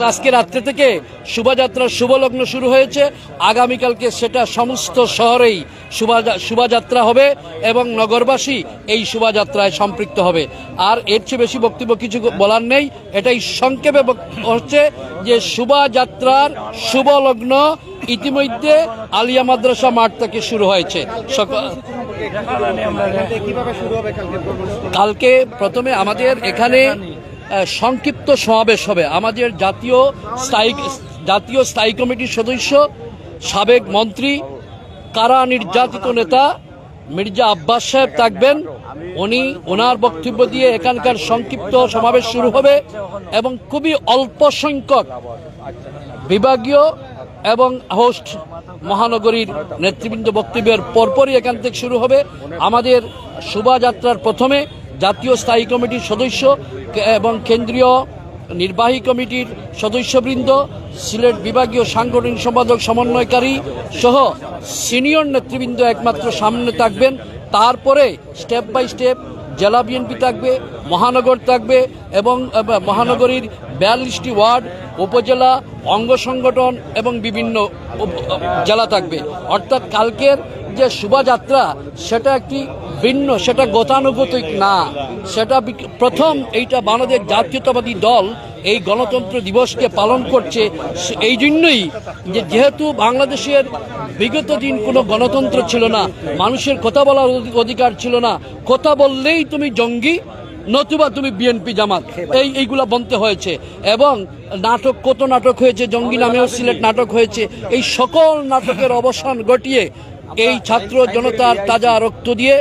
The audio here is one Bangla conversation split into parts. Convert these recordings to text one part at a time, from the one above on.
আজকে রাত্রে থেকে শোভাযাত্রার শুভলগ্ন শুরু হয়েছে। আগামীকালকে সেটা সমস্ত শহরেই শোভা- শোভাযাত্রা হবে এবং নগরবাসী এই শোভাযাত্রায় সম্পৃক্ত হবে। আর এর চেয়ে বেশি বক্তব্য কিছু বলার নেই। এটাই সংক্ষেপে হচ্ছে যে শোভাযাত্রার শুভলগ্ন ইতিমধ্যে আলিয়া মাদ্রাসা মাঠ থেকে শুরু হয়েছে। কালকে প্রথমে আমাদের এখানে সংক্ষিপ্ত সমাবেশ হবে। আমাদের জাতীয় স্থায়ী জাতীয় স্থায়ী কমিটির সদস্য, সাবেক মন্ত্রী, কারা নির্যাতিত নেতা, মির্জা আব্বাস সাহেব থাকবেন। উনি ওনার বক্তব্য দিয়ে এখানকার সংক্ষিপ্ত সমাবেশ শুরু হবে এবং খুবই অল্প সংখ্যক বিভাগীয় এবং হোস্ট মহানগরীর নেতৃবৃন্দ বক্তব্যের পরপরই এখান থেকে শুরু হবে। আমাদের শোভাযাত্রার প্রথমে জাতীয় স্থায়ী কমিটির সদস্য এবং কেন্দ্রীয় নির্বাহী কমিটির সদস্যবৃন্দ, সিলেট বিভাগীয় সাংগঠনিক সম্পাদক সমন্বয়কারী সহ সিনিয়র নেতৃবৃন্দ একমাত্র সামনে থাকবেন। তারপরে স্টেপ বাই স্টেপ জেলা বিএনপি থাকবে, মহানগর থাকবে এবং মহানগরীর বিয়াল্লিশটি ওয়ার্ড, উপজেলা, অঙ্গ সংগঠন এবং বিভিন্ন জেলা থাকবে। অর্থাৎ কালকের যে শোভাযাত্রা, সেটা একটি ভিন্ন, সেটা গতানুগতিক না। সেটা প্রথম এইটা বাংলাদেশ জাতীয়তাবাদী দল এই গণতন্ত্র দিবসকে পালন করছে। এই জন্যই যে যেহেতু বাংলাদেশের বিগত দিন কোনো গণতন্ত্র ছিল না, মানুষের কথা বলার অধি- অধিকার ছিল না, কথা বললেই তুমি জঙ্গি, নতুবা তুমি বিএনপি জামাত। এই, এইগুলা বলতে হয়েছে। এবং নাটক, কত নাটক হয়েছে, জঙ্গি নামেও সিলেট নাটক হয়েছে। এই সকল নাটকের অবসান ঘটিয়ে এই ছাত্র জনতার তাজা রক্ত দিয়ে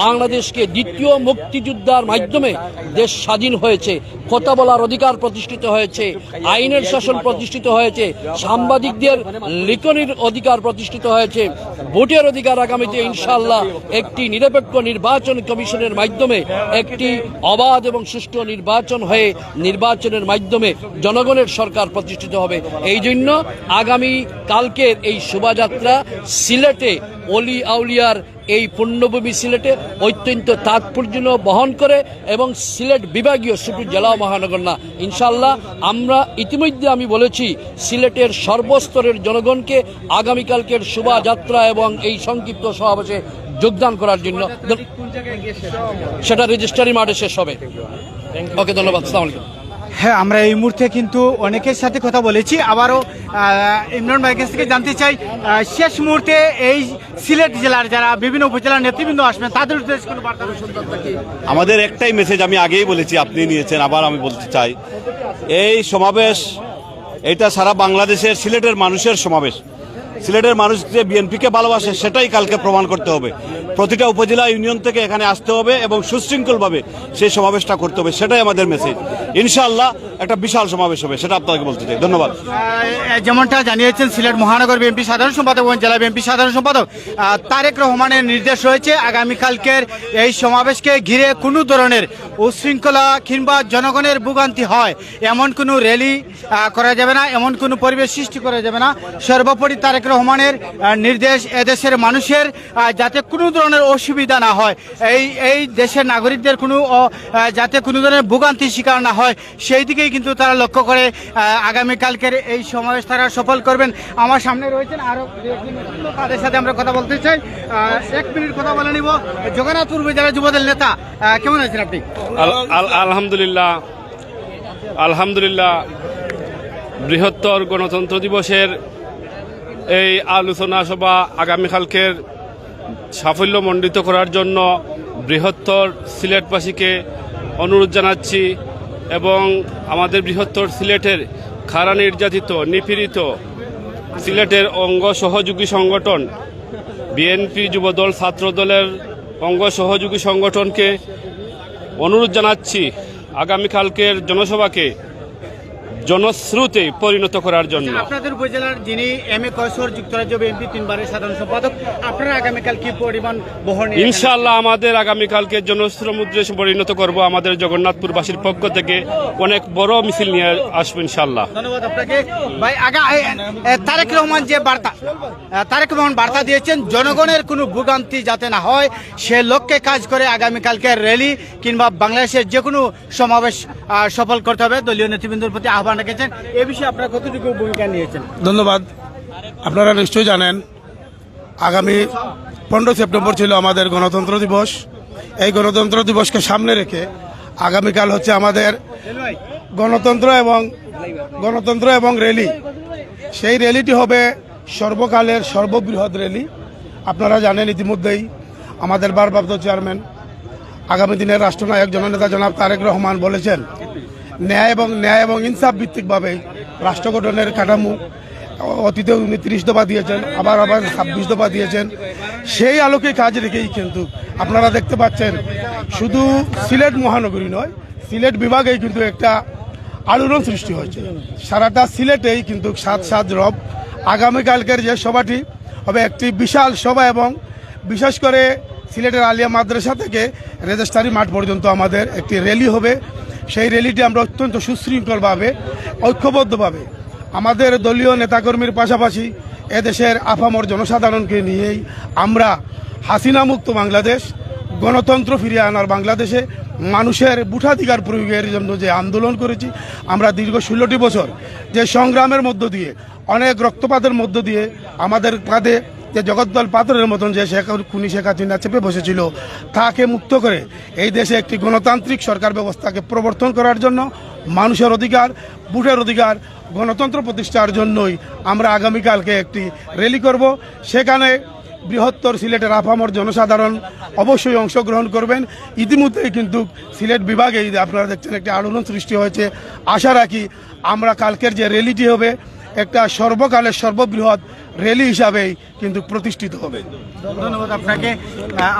বাংলাদেশকে দ্বিতীয় মুক্তিযুদ্ধার মাধ্যমে দেশ স্বাধীন হয়েছে। কথা বলার অধিকার প্রতিষ্ঠিত হয়েছে, আইনের শাসন প্রতিষ্ঠিত হয়েছে, সাংবাদিকদের লিখনির অধিকার প্রতিষ্ঠিত হয়েছে। ভোটের অধিকার আগামীতে ইনশাল্লাহ একটি নিরপেক্ষ নির্বাচন কমিশনের মাধ্যমে, একটি অবাধ এবং সুষ্ঠু নির্বাচন হয়ে নির্বাচনের মাধ্যমে জনগণের সরকার প্রতিষ্ঠিত হবে। এই জন্য আগামী কালকের এই শোভাযাত্রা সিলেটে অলি আউলিয়ার এই পুণ্যভূমি সিলেটে অত্যন্ত তাৎপর্য বহন করে এবং সিলেট বিভাগীয় শুধু জেলা মহানগর না ইনশাল্লাহ আমরা ইতিমধ্যে আমি বলেছি সিলেটের সর্বস্তরের জনগণকে আগামীকালকের শোভাযাত্রা এবং এই সংক্ষিপ্ত সমাবেশে যোগদান করার জন্য? সেটা? রেজিস্ট্রারি মাঠে শেষ হবে। ওকে ধন্যবাদ। আসসালামু আলাইকুম। হ্যাঁ আমরা এই মুহূর্তে কিন্তু অনেকের সাথে কথা বলেছি। আবারও ইমরান ভাইয়ের কাছ থেকে জানতে চাই শেষ মুহূর্তে এই সিলেট জেলার যারা বিভিন্ন উপজেলার নেতৃবৃন্দ আসবেন, তাদের উদ্দেশ্যে কোনো বার্তা আমাদের একটাই মেসেজ আমি আগেই বলেছি, আপনি নিয়েছেন, আবার আমি বলতে চাই। এই সমাবেশ, এটা সারা বাংলাদেশের, সিলেটের মানুষের সমাবেশ। সিলেটের মানুষ যে বিএনপিকে ভালোবাসে, সেটাই কালকে প্রমাণ করতে হবে। প্রতিটা উপজেলা ইউনিয়ন থেকে এখানে আসতে হবে এবং সুশৃঙ্খলভাবে সেই সমাবেশটা করতে হবে, সেটাই আমাদের মেসেজ ইনশাআল্লাহ একটা বিশাল সমাবেশ হবে, সেটা আপনাকে বলতে চাই। ধন্যবাদ। যেমনটা জানিয়েছেন, সিলেট মহানগর বিএনপি সাধারণ সম্পাদক এবং জেলা বিএনপি সাধারণ সম্পাদক তারেক রহমানের নির্দেশ রয়েছে, আগামীকালকের এই সমাবেশকে ঘিরে কোনো ধরনের উশৃঙ্খলা কিংবা জনগণের ভোগান্তি হয় এমন কোনো র্যালি করা যাবে না এমন কোনো পরিবেশ সৃষ্টি করা যাবে না। সর্বোপরি তারেক রহমানের নির্দেশ এদেশের মানুষের যাতে কোনো ধরনের অসুবিধা না হয়। এই এই দেশের নাগরিকদের কোনো যাতে কোনো ধরনের ভোগান্তির শিকার না হয় সেই দিকেই কিন্তু তারা লক্ষ্য করে আগামীকালকের এই সমাবেশ তারা সফল করবেন। আমার সামনে রয়েছেন আরও দু একজন লোক, তাদের সাথে আমরা কথা বলতে চাই। এক মিনিট কথা বলে নিব। জগন্নাথপুর উপজেলা যুবদল নেতা কেমন আছেন আপনি? আলহামদুলিল্লাহ আলহামদুলিল্লাহ, বৃহত্তর গণতন্ত্র দিবসের এই আলোচনা সভা আগামীকালকের সাফল্যমণ্ডিত করার জন্য বৃহত্তর সিলেটবাসীকে অনুরোধ জানাচ্ছি এবং আমাদের বৃহত্তর সিলেটের খারা নির্যাতিত, নিপীড়িত সিলেটের অঙ্গ সহযোগী সংগঠন, বিএনপি যুবদল ছাত্রদলের অঙ্গ সহযোগী সংগঠনকে অনুরোধ জানাচ্ছি আগামীকালকের জনসভাকে জনশ্রুতে পরিণত করার জন্য। আপনাদের উপজেলার যিনি এম এ কৈশোর যুক্তরাজ্য বিএনপি তিনবারের সাধারণ সম্পাদক আপনারা আগামীকাল কি পরিমাণ বহন ইনশাআল্লাহ আমাদের আগামীকালকে জনশ্রমুদ্রে পরিণত করব। আমাদের জগন্নাথপুরবাসীর পক্ষ থেকে অনেক বড় মিছিল নিয়ে আসব ইনশাআল্লাহ। ধন্যবাদ আপনাকে। ভাই আগা তারেক রহমান যে বার্তা তারেক রহমান বার্তা দিয়েছেন জনগণের কোনো ভোগান্তি যাতে না হয় সে লক্ষ্যে কাজ করে আগামীকালকে র্যালি কিংবা বাংলাদেশের যে কোনো সমাবেশ সফল করতে হবে। দলীয় নেতৃবৃন্দের প্রতি আহ্বান এ বিষয়ে আপনারা কতটুকু ভূমিকা নিয়েছেন? ধন্যবাদ। আপনারা নিশ্চয়ই জানেন, আগামী পনেরো সেপ্টেম্বর ছিল আমাদের গণতন্ত্র দিবস। এই গণতন্ত্র দিবসকে সামনে রেখে আগামীকাল হচ্ছে আমাদের গণতন্ত্র এবং গণতন্ত্র এবং র্যালি। সেই র্যালিটি হবে সর্বকালের সর্ববৃহৎ র্যালি। আপনারা জানেন ইতিমধ্যেই আমাদের ভারপ্রাপ্ত চেয়ারম্যান, আগামী দিনের রাষ্ট্রনায়ক জননেতা জনাব তারেক রহমান বলেছেন ন্যায় এবং ন্যায় এবং ইনসাফ ভিত্তিকভাবে রাষ্ট্র গঠনের কাঠামো, অতীতে উনি তিরিশ দফা দিয়েছেন, আবার আবার ছাব্বিশ দফা দিয়েছেন। সেই আলোকে কাজ রেখেই কিন্তু আপনারা দেখতে পাচ্ছেন, শুধু সিলেট মহানগরী নয়, সিলেট বিভাগেই কিন্তু একটা আলোড়ন সৃষ্টি হয়েছে। সারাটা সিলেটেই কিন্তু সাত সাত রব। আগামীকালকের যে সভাটি হবে একটি বিশাল সভা এবং বিশেষ করে সিলেটের আলিয়া মাদ্রাসা থেকে রেজিস্ট্রারি মাঠ পর্যন্ত আমাদের একটি র্যালি হবে। সেই র্যালিটি আমরা অত্যন্ত সুশৃঙ্খলভাবে, ঐক্যবদ্ধভাবে আমাদের দলীয় নেতাকর্মীর পাশাপাশি এদেশের আফামর জনসাধারণকে নিয়েই আমরা হাসিনা মুক্ত বাংলাদেশ, গণতন্ত্র ফিরিয়ে আনার বাংলাদেশে মানুষের ভোটাধিকার প্রয়োগের জন্য যে আন্দোলন করেছি, আমরা দীর্ঘ ষোলোটি বছর যে সংগ্রামের মধ্য দিয়ে, অনেক রক্তপাতের মধ্য দিয়ে আমাদের কাঁধে যে জগদ্দল পাথরের মতন যে শেখ খুনি শেখ হাসিনা চেপে বসেছিল, তাকে মুক্ত করে এই দেশে একটি গণতান্ত্রিক সরকার ব্যবস্থাকে প্রবর্তন করার জন্য, মানুষের অধিকার, বুটের অধিকার, গণতন্ত্র প্রতিষ্ঠার জন্যই আমরা আগামীকালকে একটি র্যালি করব। সেখানে বৃহত্তর সিলেটের আফামর জনসাধারণ অবশ্যই অংশগ্রহণ করবেন। ইতিমধ্যেই কিন্তু সিলেট বিভাগে আপনারা দেখছেন একটি আলোড়ন সৃষ্টি হয়েছে। আশা রাখি আমরা কালকের যে র্যালিটি হবে, একটা সর্বকালের সর্ববৃহৎ র্যালি হিসাবেই কিন্তু প্রতিষ্ঠিত হবে। ধন্যবাদ আপনাকে।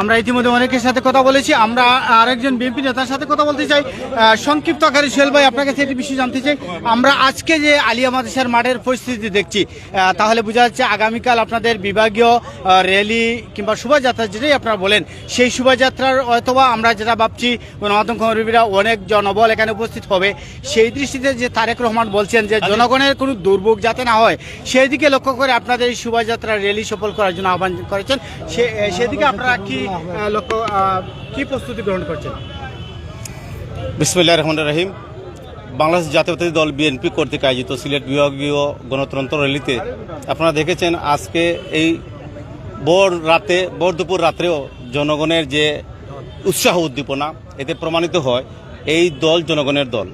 আমরা ইতিমধ্যে অনেকের সাথে কথা বলেছি। আমরা আরেকজন বিএনপি নেতার সাথে কথা বলতে চাই। সংক্ষিপ্ত আকারে সোহেল ভাই আপনার কাছে একটি বিষয় জানতে চাই। আমরা আজকে যে আলিয়া মাদ্রাসার মাঠের পরিস্থিতি দেখছি তাহলে বোঝা যাচ্ছে আগামীকাল আপনাদের বিভাগীয় র্যালি কিংবা শোভাযাত্রা যেটাই আপনারা বলেন সেই শোভাযাত্রার অথবা আমরা যেটা ভাবছি গণমাধ্যম কর্মীরা অনেক জনবল এখানে উপস্থিত হবে। সেই দৃষ্টিতে যে তারেক রহমান বলছেন যে জনগণের কোনো দুর্ভোগ যাতে না হয় সেই দিকে লক্ষ্য করে আপনাদের এই শোভাযাত্রা র্যালি সফল করার জন্য আহ্বান করেছেন। সে সেদিকে আপনারা কি লক্ষ্য কি প্রস্তুতি গ্রহণ করছেন? বিসমুল্লাহ রহমান রহিম। বাংলাদেশ জাতীয়তাবাদী দল বিএনপি কর্তৃক আয়োজিত সিলেট বিভাগীয় গণতন্ত্র র্যালিতে আপনারা দেখেছেন আজকে এই ভোর রাতে, ভোর দুপুর রাত্রেও জনগণের যে উৎসাহ উদ্দীপনা, এতে প্রমাণিত হয় এই দল জনগণের দল।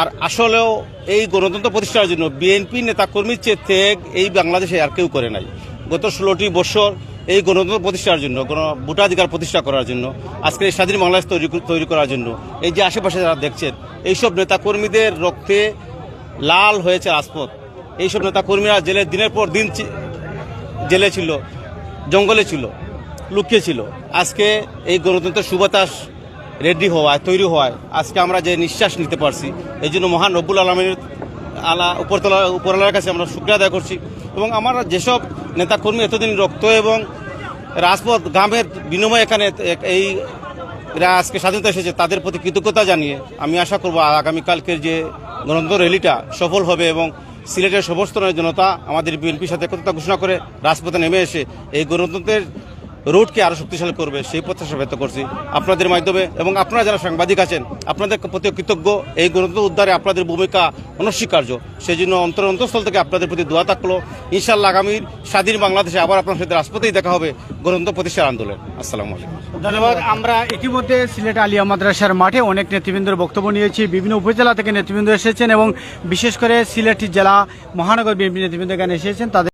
আর আসলেও এই গণতন্ত্র প্রতিষ্ঠার জন্য বিএনপি নেতাকর্মীর চেয়ে ত্যাগ এই বাংলাদেশে আর কেউ করে নাই। গত ষোলোটি বছর এই গণতন্ত্র প্রতিষ্ঠার জন্য, গণ ভোটাধিকার প্রতিষ্ঠা করার জন্য, আজকে এই স্বাধীন বাংলাদেশ তৈরি তৈরি করার জন্য, এই যে আশেপাশে যারা দেখছেন, এইসব নেতাকর্মীদের রক্তে লাল হয়েছে রাজপথ। এইসব নেতাকর্মীরা জেলে দিনের পর দিন জেলে ছিল, জঙ্গলে ছিল, লুকিয়ে ছিল। আজকে এই গণতন্ত্রের সুবাতাস রেডি হওয়ায়, তৈরি হওয়ায় আজকে আমরা যে নিঃশ্বাস নিতে পারছি, এই জন্য মহান রব্বুল আলমের আলা উপরতলা, উপরওয়ালার কাছে আমরা শুক্রিয়া আদায় করছি। এবং আমরা যেসব নেতাকর্মী এতদিন রক্ত এবং রাজপথ গ্রামের বিনিময়ে এখানে এই আজকে স্বাধীনতা এসেছে, তাদের প্রতি কৃতজ্ঞতা জানিয়ে আমি আশা করব আগামীকালকের যে গণতন্ত্র র্যালিটা সফল হবে এবং সিলেটের সবস্তরের জনতা, আমাদের বিএনপির সাথে একতা ঘোষণা করে রাজপথে নেমে এসে এই গণতন্ত্রের রোডকে আরও শক্তিশালী করবে, সেই প্রত্যাশা ব্যক্ত করছি আপনাদের মাধ্যমে। এবং আপনারা যারা সাংবাদিক আছেন, আপনাদের প্রতি কৃতজ্ঞ। এই গণতন্ত্র উদ্ধারে আপনাদের ভূমিকা অনস্বীকার্য। সেই জন্য অন্তর অন্তঃস্থল থেকে আপনাদের প্রতি দোয়া থাকল। ইনশাল্লাহ আগামীর স্বাধীন বাংলাদেশে আবার আপনার সাথে রাজপথেই দেখা হবে গণতন্ত্র প্রতিষ্ঠার আন্দোলন। আসসালামু আলাইকুম। ধন্যবাদ। আমরা ইতিমধ্যে সিলেট আলিয়া মাদ্রাসার মাঠে অনেক নেতৃবৃন্দের বক্তব্য নিয়েছি। বিভিন্ন উপজেলা থেকে নেতৃবৃন্দ এসেছেন এবং বিশেষ করে সিলেট জেলা মহানগর বিএনপি নেতৃবৃন্দ এখানে এসেছেন। তাদের